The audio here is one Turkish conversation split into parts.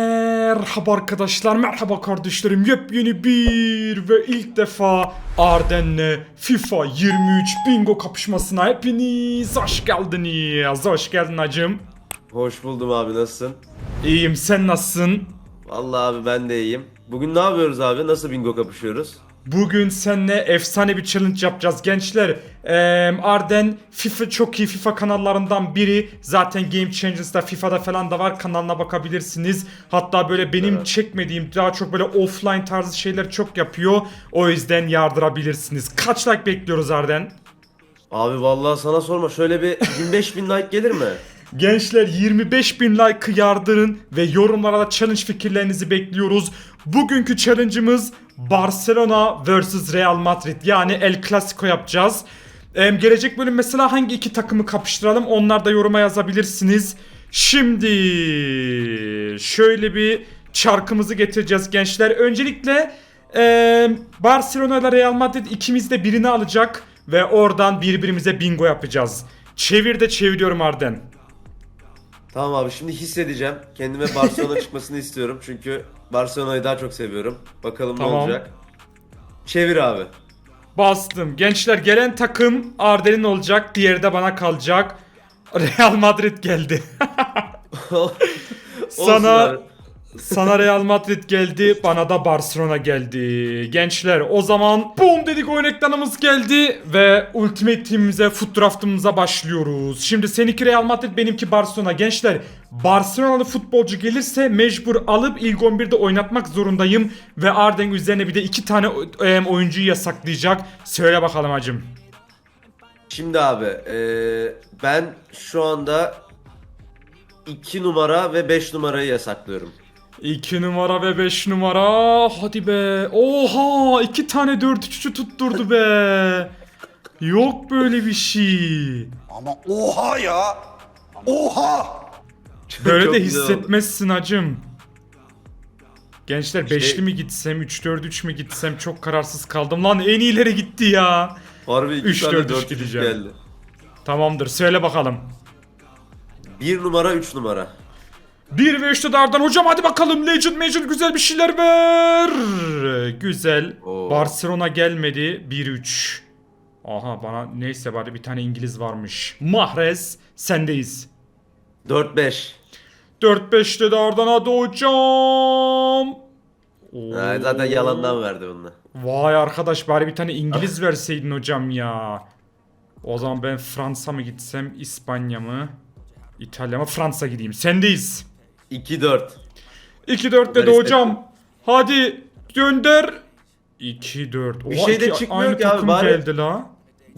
Merhaba arkadaşlar, merhaba kardeşlerim. Yepyeni bir ve ilk defa Arden'le FIFA 23 bingo kapışmasına hepiniz hoş geldiniz. Hoş geldin hacım. Hoş buldum abi nasılsın? İyiyim, sen nasılsın? Vallahi abi ben de iyiyim. Bugün ne yapıyoruz abi? Nasıl bingo kapışıyoruz? Bugün seninle efsane bir challenge yapacağız gençler. Ee, Arden FIFA çok iyi FIFA kanallarından biri. Zaten Game Changers'da FIFA'da falan da var. Kanalına bakabilirsiniz. Hatta böyle benim Evet. çekmediğim daha çok böyle offline tarzı şeyler çok yapıyor. O yüzden yardırabilirsiniz. Kaç like bekliyoruz Arden? Abi vallahi sana sorma şöyle bir 25 bin like gelir mi? Gençler 25 bin like'ı yardırın ve yorumlara da challenge fikirlerinizi bekliyoruz. Bugünkü challenge'ımız Barcelona vs Real Madrid yani El Clasico yapacağız. Ee, gelecek bölüm mesela hangi iki takımı kapıştıralım onlar da yoruma yazabilirsiniz. Şimdi şöyle bir çarkımızı getireceğiz gençler. Öncelikle ee, Barcelona ile Real Madrid ikimiz de birini alacak ve oradan birbirimize bingo yapacağız. Çevir de çeviriyorum Arden. Tamam abi şimdi hissedeceğim. Kendime Barcelona çıkmasını istiyorum. Çünkü Barcelona'yı daha çok seviyorum. Bakalım Tamam. ne olacak. Çevir abi. Bastım. Gençler gelen takım Arden'in olacak. Diğeri de bana kalacak. Real Madrid geldi. Olsun sana abi. Sana Real Madrid geldi. Bana da Barcelona geldi. Gençler o zaman boom dedik oyun ekranımız geldi. Ve Ultimate Team'imize foot draft'ımıza başlıyoruz. Şimdi seninki Real Madrid benimki Barcelona. Gençler Barcelonalı futbolcu gelirse mecbur alıp ilk 11'de oynatmak zorundayım. Ve Arden üzerine bir de iki tane oyuncuyu yasaklayacak. Söyle bakalım hacım. Şimdi abi eee, ben şu anda 2 numara ve 5 numarayı yasaklıyorum. 2 numara ve 5 numara. Hadi be. Oha! iki tane 4-3'ü tutturdu be. Yok böyle bir şey. Ama oha ya. Oha. Böyle de hissetmezsin hacım. Gençler Şey- 5'li mi gitsem 3-4-3 mü gitsem çok kararsız kaldım. Lan en iyileri gitti ya. Harbi 2 Üç, tane dört, üç 4 gideceğim. geldi. Tamamdır söyle bakalım. 1 numara 3 numara. 1 ve 3'te dardan hocam hadi bakalım Legend Major güzel bir şeyler ver. Güzel. Oo. Barcelona gelmedi 1-3. Aha bana neyse bari bir tane İngiliz varmış. Mahrez sendeyiz. 4-5. 4-5'te dardan hadi hocam. Oo. Ha, zaten yalandan verdi bunu. Vay arkadaş bari bir tane İngiliz verseydin hocam ya. O zaman ben Fransa mı gitsem İspanya mı? İtalya mı Fransa gideyim. Sendeyiz. 2-4. 2-4 dedi hocam. Hadi gönder. 2-4. Bir şey de iki- çıkmıyor aynı ki abi, takım bari- geldi la.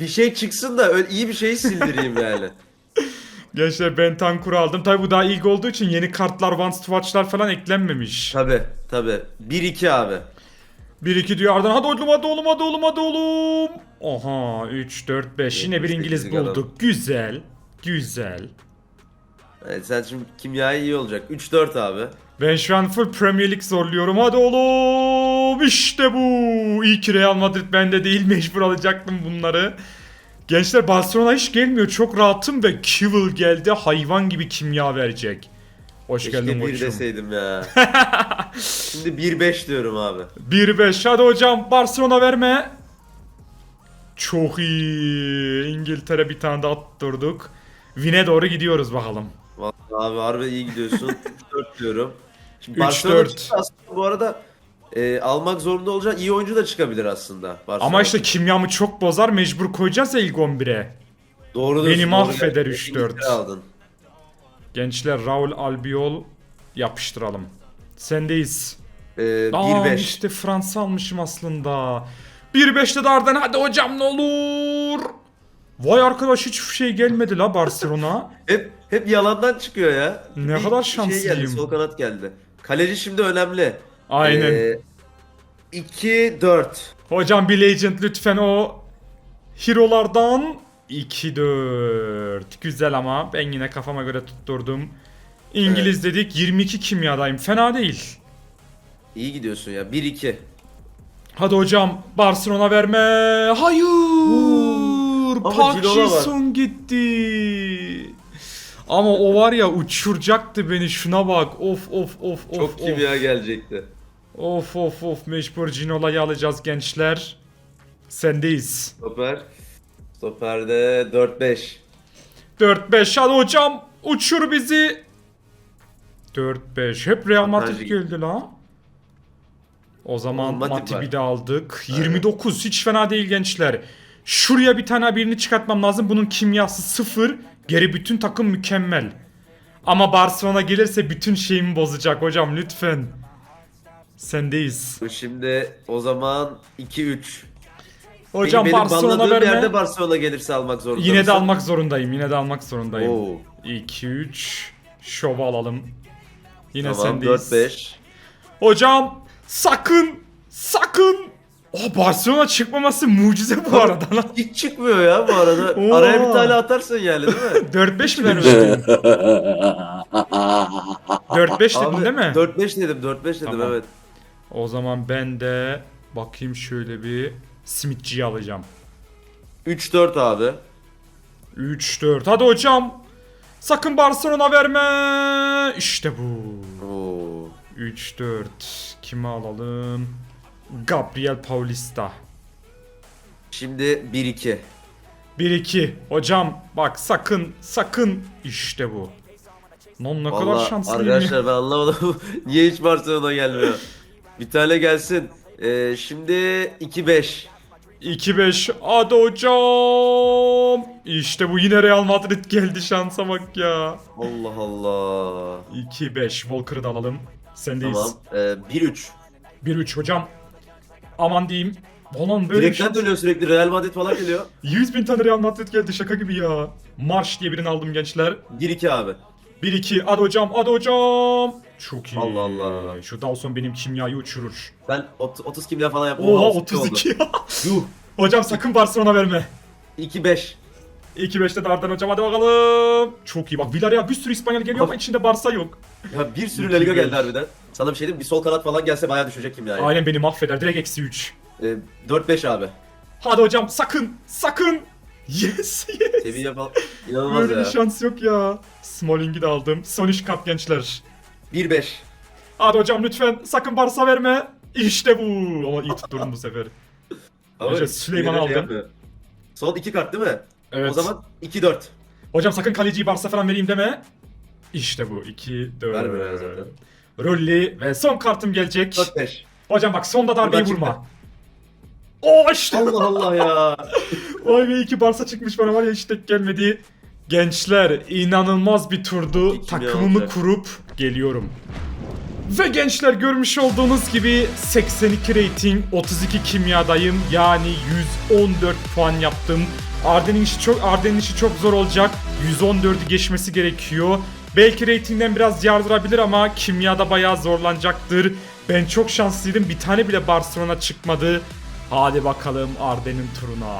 Bir şey çıksın da öyle iyi bir şey sildireyim yani. Gençler ben Tankur'u aldım. Tabi bu daha ilk olduğu için yeni kartlar, Once to Watch'lar falan eklenmemiş. Tabi tabi. 1-2 abi. 1-2 diyor Ardan. Hadi oğlum hadi oğlum hadi oğlum hadi oğlum. Oha 3 4 5 yine bir 78 İngiliz bulduk. Güzel. Güzel. Evet, sen şimdi kimyayı iyi olacak. 3-4 abi. Ben şu an full Premier League zorluyorum. Hadi oğlum. İşte bu. İyi ki Real Madrid bende değil. Mecbur alacaktım bunları. Gençler Barcelona hiç gelmiyor. Çok rahatım ve Kivil geldi. Hayvan gibi kimya verecek. Hoş Keşke geldin 1 koçum. deseydim ya. şimdi 1-5 diyorum abi. 1-5. Hadi hocam Barcelona verme. Çok iyi. İngiltere bir tane de attırdık. Win'e doğru gidiyoruz bakalım. Vallahi abi harbi iyi gidiyorsun. 3-4 diyorum. Şimdi 3-4. Barcelona çıktı aslında bu arada e, almak zorunda olacak iyi oyuncu da çıkabilir aslında. Barcelona. Ama işte kimyamı çok bozar. Mecbur koyacağız ya ilk 11'e. doğru beni diyorsun, mahveder doğru. 3-4. İngiltere aldın. Gençler Raul Albiol yapıştıralım. Sendeyiz. E, Aa 1-5. işte Fransa almışım aslında. 1-5'te de Arden hadi hocam ne olur. Vay arkadaş hiçbir şey gelmedi la Barcelona. Hep hep yalandan çıkıyor ya. Ne kadar Şey geldi, şanslıyım. sol kanat geldi. Kaleci şimdi önemli. Aynen. Ee, 2-4. Hocam bir legend lütfen o hero'lardan 2-4. Güzel ama ben yine kafama göre tutturdum. İngiliz dedik 22 kimyadayım. Fena değil. İyi gidiyorsun ya. 1-2. Hadi hocam Barcelona verme. Hayır. Ama Park var. Ji-sung gitti. Ama o var ya uçuracaktı beni şuna bak. Of of of of. Çok of. kimya gelecekti. Of of of mecbur Cino'layı alacağız gençler. Sendeyiz. Stoper. Stoperde 4-5. 4-5 hadi hocam uçur bizi. 4-5 hep Real Madrid geldi la. O zaman Matip Matip'i de aldık. 29 hiç fena değil gençler. Şuraya bir tane birini çıkartmam lazım. Bunun kimyası sıfır. Geri bütün takım mükemmel. Ama Barcelona gelirse bütün şeyimi bozacak hocam lütfen. Sendeyiz. Şimdi o zaman 2-3. Hocam Peki benim Barcelona banladığım verme. yerde Barcelona gelirse almak zorunda Yine de mısın? almak zorundayım. Yine de almak zorundayım. Oo. 2-3 şova alalım. Yine Tamam sendeyiz. 4-5. Hocam sakın sakın. O Barcelona çıkmaması mucize bu arada lan. Hiç çıkmıyor ya bu arada. Oo. Araya bir tane atarsın yani değil mi? 4-5 mi demiştin? 4-5 dedin Abi, değil mi? 4-5 dedim 4-5 dedim Tamam. evet. O zaman ben de bakayım şöyle bir Smith'ciyi alacağım. 3-4 abi. 3-4 hadi hocam. Sakın Barcelona verme. İşte bu. Oo. 3-4 kimi alalım? Gabriel Paulista. Şimdi 1-2. 1-2. Hocam bak sakın sakın işte bu. Lan ne kadar Valla şanslıyım ya. arkadaşlar ben anlamadım. Niye hiç Barcelona gelmiyor? Bir tane gelsin. Ee, şimdi 2-5. 2-5 hadi hocam. İşte bu yine Real Madrid geldi şansa bak ya. Allah Allah. 2-5 Walker'ı da alalım. Sendeyiz. Tamam. Ee, 1-3. 1-3 hocam. Aman diyeyim. Ulan böyle bir Direkten şey. dönüyor sürekli. Real Madrid falan geliyor. 100 bin tane Real Madrid geldi şaka gibi ya. Marş diye birini aldım gençler. 1-2 abi. 1-2 hadi hocam hadi hocam. Çok iyi. Allah Allah. Şu Dawson benim kimyayı uçurur. Ben ot- 30 kimya falan. Oha Oha, 32 ya. Yuh. hocam sakın Barcelona verme. 2-5. 2-5'te de Arden hocam hadi bakalım. Çok iyi bak Villarreal bir sürü İspanyol geliyor ama içinde Barça yok. Ya bir sürü İki La Liga geldi harbiden. Sana bir şey diyeyim? Bir sol kanat falan gelse bayağı düşecek kimya yani. Aynen beni mahveder direkt eksi 3. Ee, 4-5 abi. Hadi hocam sakın sakın. Yes yes. Seviye falan. İnanılmaz Böyle bir ya. şans yok ya. Smalling'i de aldım. Son iş kap gençler. 1-5. Hadi hocam lütfen sakın Barça verme. İşte bu. Ama iyi tutturdum bu sefer. Ama de aldım. yapmıyor. Son 2 kart değil mi? Evet. O zaman 2-4. Hocam sakın kaleciyi Barça falan vereyim deme. İşte bu. 2 Vermiyor ya 4. zaten. Rolli ve son kartım gelecek. 4-5. Hocam bak sonda darbeyi Buradan vurma. O işte. Allah Allah ya. Vay be iki Barça çıkmış bana var ya hiç tek gelmedi. Gençler inanılmaz bir turdu. Takımımı kurup geliyorum. Ve gençler görmüş olduğunuz gibi 82 rating, 32 kimyadayım. Yani 114 puan yaptım. Arden'in işi çok Arden'in işi çok zor olacak. 114'ü geçmesi gerekiyor. Belki ratingden biraz yardırabilir ama kimyada bayağı zorlanacaktır. Ben çok şanslıydım. Bir tane bile Barcelona çıkmadı. Hadi bakalım Arden'in turuna.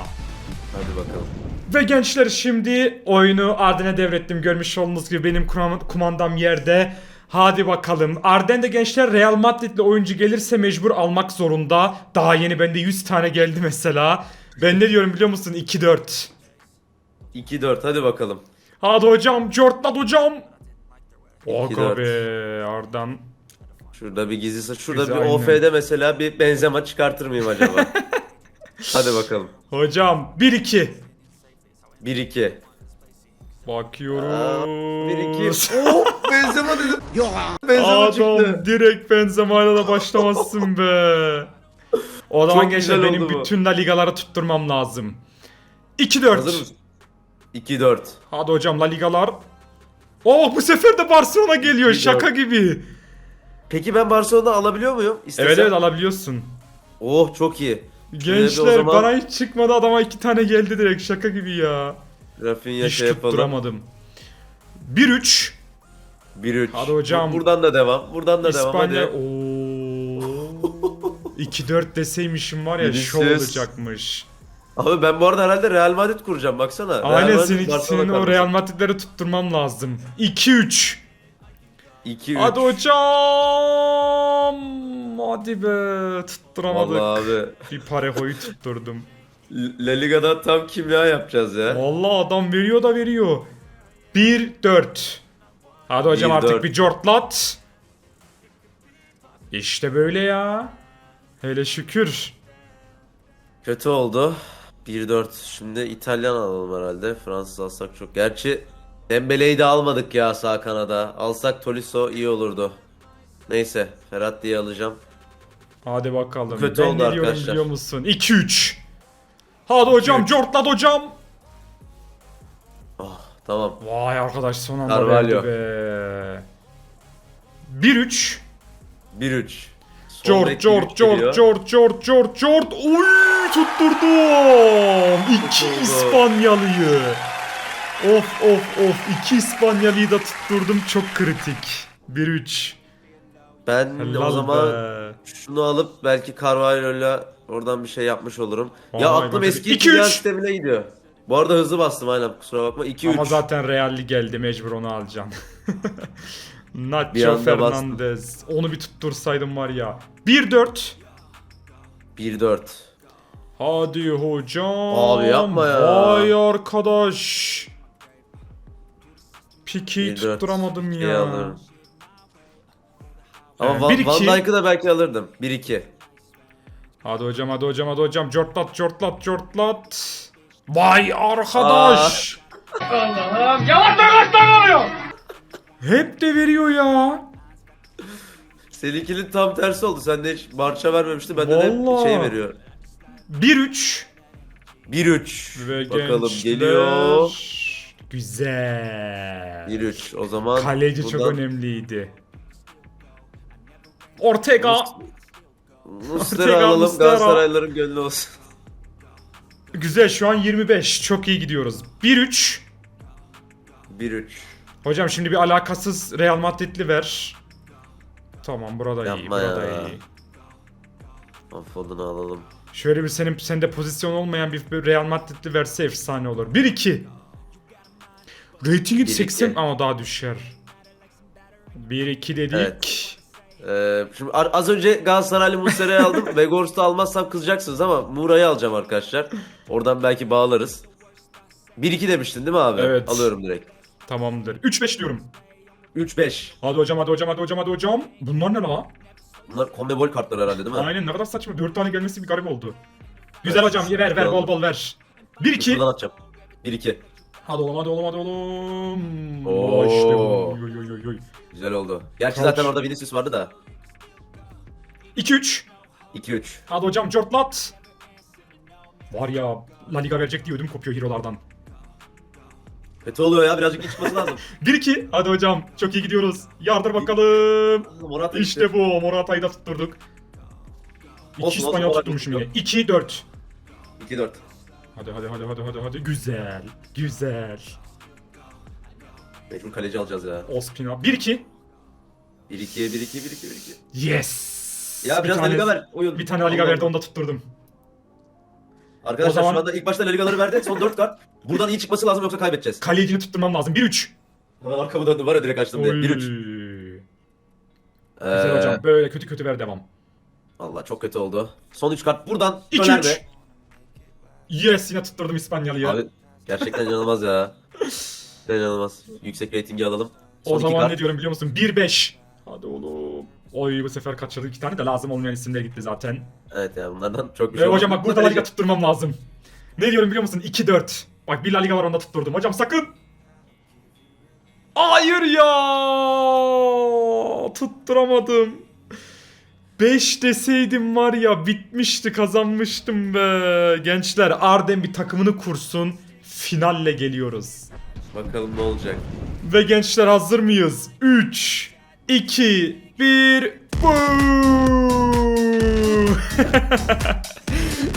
Hadi bakalım. Ve gençler şimdi oyunu Arden'e devrettim. Görmüş olduğunuz gibi benim kumandam yerde. Hadi bakalım. Arden de gençler Real Madrid'le oyuncu gelirse mecbur almak zorunda. Daha yeni bende 100 tane geldi mesela. Ben ne diyorum biliyor musun? 2-4. 2-4 hadi bakalım. Hadi hocam. Jortlat hocam. Aga 2-4. be Arden. Şurada bir gizli sa- Şurada Güzel, bir aynen. OF'de mesela bir benzema çıkartır mıyım acaba? hadi bakalım. Hocam 1-2. 1-2. Bakıyoruz. 1-2. Oh benzema dedim. Yok. Benzema Adam çıktı. direkt Benzema'yla da başlamazsın be. O zaman Çok gençler güzel benim oldu bu. bütün La Ligaları tutturmam lazım. 2-4. Hazır mısın? 2-4. Hadi hocam La Ligalar. Oh bu sefer de Barcelona geliyor 2-4. şaka gibi. Peki ben Barcelona alabiliyor muyum? İstesem. Evet evet alabiliyorsun. Oh çok iyi. Gençler zaman- bana hiç çıkmadı adama iki tane geldi direkt şaka gibi ya. Rafinha Hiç şey yapalım. tutturamadım. 1-3. 1-3. Hadi hocam. Buradan da devam. Buradan da devam İspanya. hadi. Oo. 2-4 deseymişim var ya Vinicius. şov olacakmış. Abi ben bu arada herhalde Real Madrid kuracağım baksana. Aynen senin, senin o. Real Madrid'leri tutturmam lazım. 2-3. 2-3. Hadi hocam. Hadi be tutturamadık. Vallahi abi. Bir parehoyu tutturdum. La Liga'da tam kimya yapacağız ya. Vallahi adam veriyor da veriyor. 1-4. Hadi hocam 1-4. artık bir cortlat. İşte böyle ya. Hele şükür. Kötü oldu. 1-4. Şimdi İtalyan alalım herhalde. Fransız alsak çok. Gerçi Dembele'yi de almadık ya sağ kanada. Alsak Tolisso iyi olurdu. Neyse Ferhat diye alacağım. Hadi bakalım. Kötü ben oldu ne diyorum arkadaşlar. biliyor musun? 2-3. Hadi hocam cortlat hocam. Oh, tamam. Vay arkadaş son anda Carvalho. verdi be. 1-3. 1-3. Son Jort, bek Jort, 1-3 Jort, geliyor. Jort, Jort, Jort, Jort. Uy tutturdum. İki Tutturdu. İspanyalıyı. Of of of. iki İspanyalıyı da tutturdum. Çok kritik. 1-3. Ben Helal o zaman be. şunu alıp belki Carvalho'yla oradan bir şey yapmış olurum. ya Vay, aklım eski 2-3. dünya sistemine gidiyor. Bu arada hızlı bastım aynen kusura bakma. 2-3. Ama zaten Realli geldi mecbur onu alacağım. Bir Nacho anda. Fernandez. Onu bir tuttursaydım var ya. 1-4. 1-4. Hadi hocam. Abi yapma ya. Vay arkadaş. Pike'yi 1-4. tutturamadım ya. alırım. Ama Ee, Van, 1-2. Van Dijk'ı da belki alırdım. 1-2. Hadi hocam hadi hocam hadi hocam. Cortlat cortlat cortlat. Vay arkadaş. Allah'ım yavaş yavaş oluyor. Hep de veriyor ya. Seninkinin tam tersi oldu. Sen de hiç marşa vermemişti. Bende de Vallahi. şey veriyor. 1-3. 1-3. Ve Bakalım gençler- geliyor. Güzel. 1-3. O zaman Kaleci çok önemliydi. Ortega. Muslera Ortega, alalım. Muslera. Galatasaraylıların gönlü olsun. Güzel şu an 25. Çok iyi gidiyoruz. 1-3. 1-3. Hocam şimdi bir alakasız Real Madrid'li ver. Tamam burada iyi. Yapma Burada ya. iyi. Afodunu alalım. Şöyle bir senin sende pozisyon olmayan bir bir Real Madrid'li verse efsane olur. 1-2. Ratingi 1-2. 80 ama daha düşer. 1-2 dedik. Evet. Ee, şimdi az önce Galatasaraylı Muslera'yı aldım. Vegors'u almazsam kızacaksınız ama Mura'yı alacağım arkadaşlar. Oradan belki bağlarız. 1-2 demiştin değil mi abi? Evet. Alıyorum direkt. Tamamdır. 3-5 diyorum. 3-5. Hadi hocam hadi hocam hadi hocam hadi hocam. Bunlar ne la? Bunlar Conmebol kartları herhalde değil mi? Aynen ne kadar saçma. 4 tane gelmesi bir garip oldu. Güzel hocam ver ver Güzel bol oldu. bol ver. 1-2. Buradan atacağım. 1-2. Hadi oğlum hadi oğlum hadi oğlum. Oo. Oo. işte bu. Oy, oy, oy, oy. Güzel oldu. Gerçi Kaç? zaten orada Vinicius vardı da. 2-3. 2-3. Hadi hocam cortlat. Var ya La Liga verecek diye ödüm kopuyor hero'lardan. Kötü oluyor ya birazcık çıkması lazım. 1-2. Hadi hocam çok iyi gidiyoruz. Yardır bakalım. Morata İşte bu. Morata'yı da tutturduk. İki Olsun, İspanyol olsun, tutturmuşum Morata yine. 2-4. 2-4. Hadi hadi hadi hadi hadi hadi. Güzel. Güzel. Mecbur kaleci alacağız ya. Ospina. 1-2. 1-2, 1-2, 1-2, 1-2. Yes. Ya biraz bir La Liga ver. Oyun. Bir tane La Liga verdi onu da tutturdum. Arkadaşlar O zaman- şu anda ilk başta La Liga'ları verdi. Son 4 kart. Buradan iyi çıkması lazım yoksa kaybedeceğiz. Kalecini tutturmam lazım. 1-3. Hemen arkamı döndüm var ya direkt açtım diye. Oy. 1-3. Güzel Ee, hocam. Böyle kötü kötü ver devam. Valla çok kötü oldu. Son 3 kart buradan 2-3. döner mi? Yes yine tutturdum İspanyol'u. Abi gerçekten inanılmaz ya. Gerçekten inanılmaz. Yüksek reytingi alalım. Son O zaman kart. ne diyorum biliyor musun? 1-5. Hadi oğlum. Oy bu sefer kaçırdık. iki tane de lazım olmayan isimler gitti zaten. Evet ya bunlardan çok bir Ve şey hocam olmadı. bak burada La Liga tutturmam lazım. Ne diyorum biliyor musun? 2-4. Bak bir La Liga var onda tutturdum. Hocam sakın. Hayır ya. Tutturamadım. 5 deseydim var ya bitmişti kazanmıştım be. Gençler Arden bir takımını kursun. Finalle geliyoruz. Bakalım ne olacak. Ve gençler hazır mıyız? 3, 2, 1,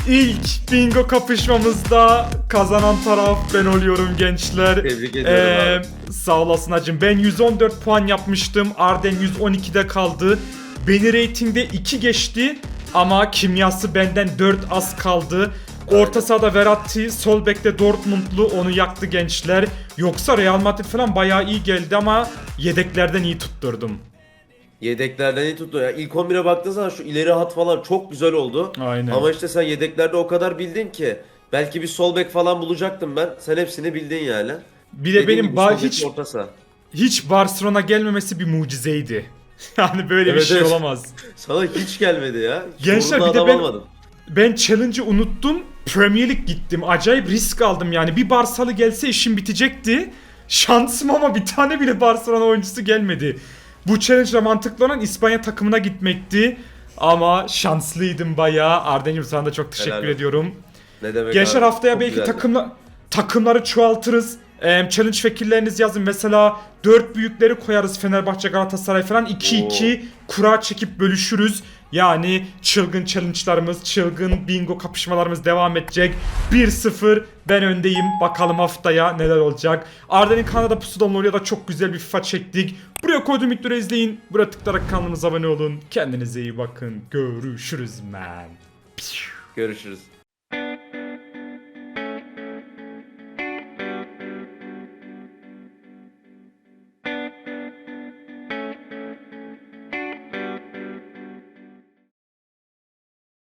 İlk bingo kapışmamızda kazanan taraf ben oluyorum gençler. Tebrik ediyorum Ee, Sağ olasın hacım. Ben 114 puan yapmıştım. Arden 112'de kaldı. Beni reytingde 2 geçti. Ama kimyası benden 4 az kaldı. Orta sahada Verratti, sol bekte Dortmundlu onu yaktı gençler. Yoksa Real Madrid falan bayağı iyi geldi ama yedeklerden iyi tutturdum. Yedeklerden iyi tuttu. Ya ilk 11'e baktığın zaman şu ileri hat falan çok güzel oldu. Aynen. Ama işte sen yedeklerde o kadar bildin ki. Belki bir sol bek falan bulacaktım ben. Sen hepsini bildin yani. Bir de Dediğim benim gibi hiç orta saha. hiç Barcelona gelmemesi bir mucizeydi. yani böyle bir Evet, şey evet. olamaz. Sana hiç gelmedi ya. Gençler, bir de adam ben-. Ben challenge'ı unuttum. Premier Lig gittim. Acayip risk aldım yani. Bir Barsalı gelse işim bitecekti. Şansım ama bir tane bile Barcelona oyuncusu gelmedi. Bu challenge'la mantıklı olan İspanya takımına gitmekti. Ama şanslıydım bayağı. Arden'cim sana da çok teşekkür olsun. ediyorum. Ne demek Gençler abi? haftaya Çok belki güzeldi. takımla takımları çoğaltırız. Ee, challenge fikirlerinizi yazın. Mesela 4 büyükleri koyarız Fenerbahçe Galatasaray falan 2-2 kura çekip bölüşürüz. Yani çılgın challenge'larımız, çılgın bingo kapışmalarımız devam edecek. 1-0 ben öndeyim. Bakalım haftaya neler olacak. Arda'nın Kanada Pusu'dan oraya da çok güzel bir FIFA çektik. Buraya koyduğum videoları izleyin. Buraya tıklayarak kanalımıza abone olun. Kendinize iyi bakın. Görüşürüz man. Görüşürüz.